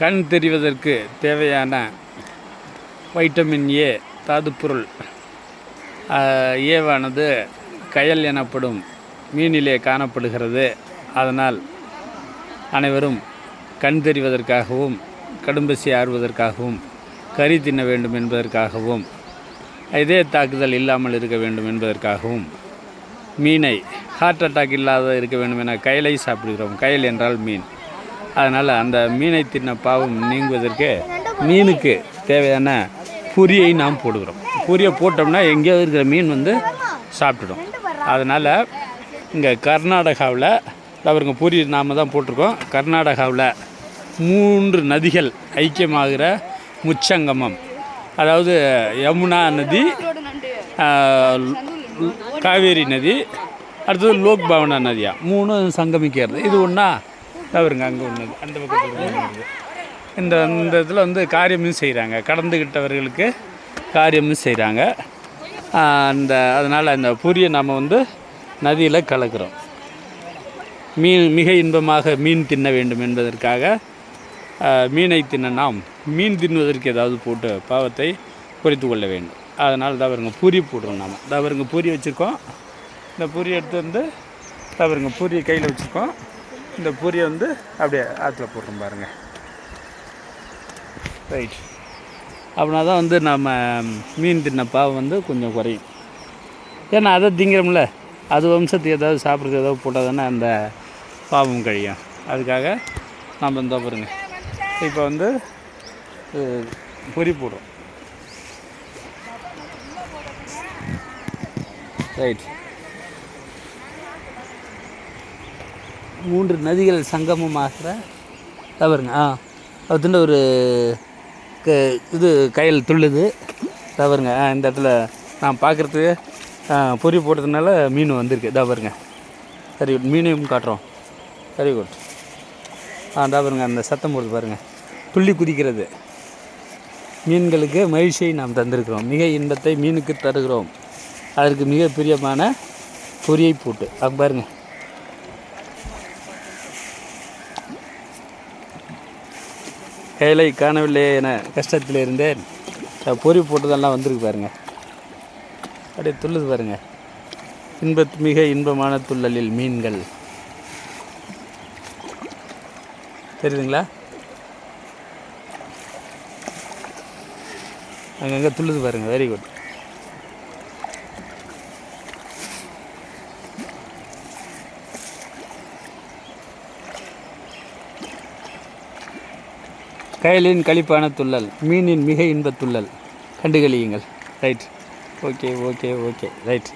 கண் தெரிவதற்கு தேவையான vitamin A தாதுப்பொருள். ஏவானது கயல் எனப்படும் மீனிலே காணப்படுகிறது. அதனால் அனைவரும் கண் தெரிவதற்காகவும் கடும்பசி ஆறுவதற்காகவும் கறி தின்ன வேண்டும் என்பதற்காகவும் இதய தாக்குதல் இல்லாமல் இருக்க வேண்டும் என்பதற்காகவும் மீனை ஹார்ட் அட்டாக் இல்லாத இருக்க வேண்டும் என கயலை சாப்பிடுகிறோம். கயல் என்றால் மீன். அதனால் அந்த மீனை தின்ன பாவம் நீங்குவதற்கு மீனுக்கு தேவையான பொரியை நாம் போடுகிறோம். பொரியை போட்டோம்னா எங்கேயோ இருக்கிற மீன் வந்து சாப்பிட்டுடும். அதனால் இங்கே கர்நாடகாவில் அவருங்க பொரி நாம் தான் போட்டிருக்கோம். கர்நாடகாவில் மூன்று நதிகள் ஐக்கியமாகிற முச்சங்கமம். அதாவது யமுனா நதி காவேரி நதி அடுத்தது லோக் பவனா நதியா. மூணும் சங்கமிக்கிறது. இது ஒன்றா அவருங்க அங்கே ஒன்று அந்த பக்கத்தில் இந்த இந்த இதில் வந்து காரியமும் செய்கிறாங்க கடந்துக்கிட்டவர்களுக்கு காரியமும் செய்கிறாங்க அந்த அதனால் அந்த பூரியை நாம் வந்து நதியில் கலக்கிறோம். மீன் மிக இன்பமாக மீன் தின்ன வேண்டும் என்பதற்காக மீனை தின்ன நாம் மீன் தின்னுவதற்கு ஏதாவது போட்டு பாவத்தை குறைத்து கொள்ள வேண்டும். அதனால் தவறுங்க பூரி போடுறோம் நாம். தவறுங்க பூரி வச்சுருக்கோம். இந்த பூரி எடுத்து வந்து தவறுங்க பூரியை கையில் வச்சுருக்கோம். இந்த பூரியை வந்து அப்படியே ஆற்றுல போடுறோம் பாருங்கள் ரைட் அப்படின்னா தான் வந்து நம்ம மீன் தின்ன பாவம் வந்து கொஞ்சம் குறையும். ஏன்னா அதை திங்கிறோம்ல அது வம்சத்துக்கு ஏதாவது சாப்பிட்றது ஏதாவது போட்டால் தானே அந்த பாவம் கழியும். அதுக்காக நம்ம இந்த பாருங்க. இப்போ வந்து பொறி போடுறோம். ரைட் மூன்று நதிகள் சங்கமமாகிற தவறுங்க. ஆ அதுல ஒரு க இது கையில் துள்ளுது. தவறுங்க. ஆ இந்த இடத்துல நான் பார்க்குறதுக்கு பொறி போட்டதுனால மீன் வந்திருக்கு. தவறுங்க சரி மீனையும் காட்டுறோம். சரி குட் ஆ தவறுங்க அந்த சத்தம் போடுது பாருங்கள் துள்ளி குதிக்கிறது. மீன்களுக்கு மகிழ்ச்சியை நாம் தந்திருக்கிறோம். மிக இன்பத்தை மீனுக்கு தருகிறோம். அதற்கு மிக பிரியமான பொரியை போட்டு. அங்க பாருங்கள் கையிலை காணவில்லை என கஷ்டத்தில் இருந்தேன் பொறி பொரி போட்டதெல்லாம் வந்திருக்கு பாருங்கள் அப்படியே துள்ளுது பாருங்கள் இன்பத் மிக இன்பமான துள்ளலில் மீன்கள். தெரியுதுங்களா? அங்கங்கே துள்ளுது பாருங்க. வெரி குட் கயலின் களிப்பான துள்ளல் மீனின் மிக இன்பத்துள்ளல். கண்டுகளியுங்கள். Right okay okay okay right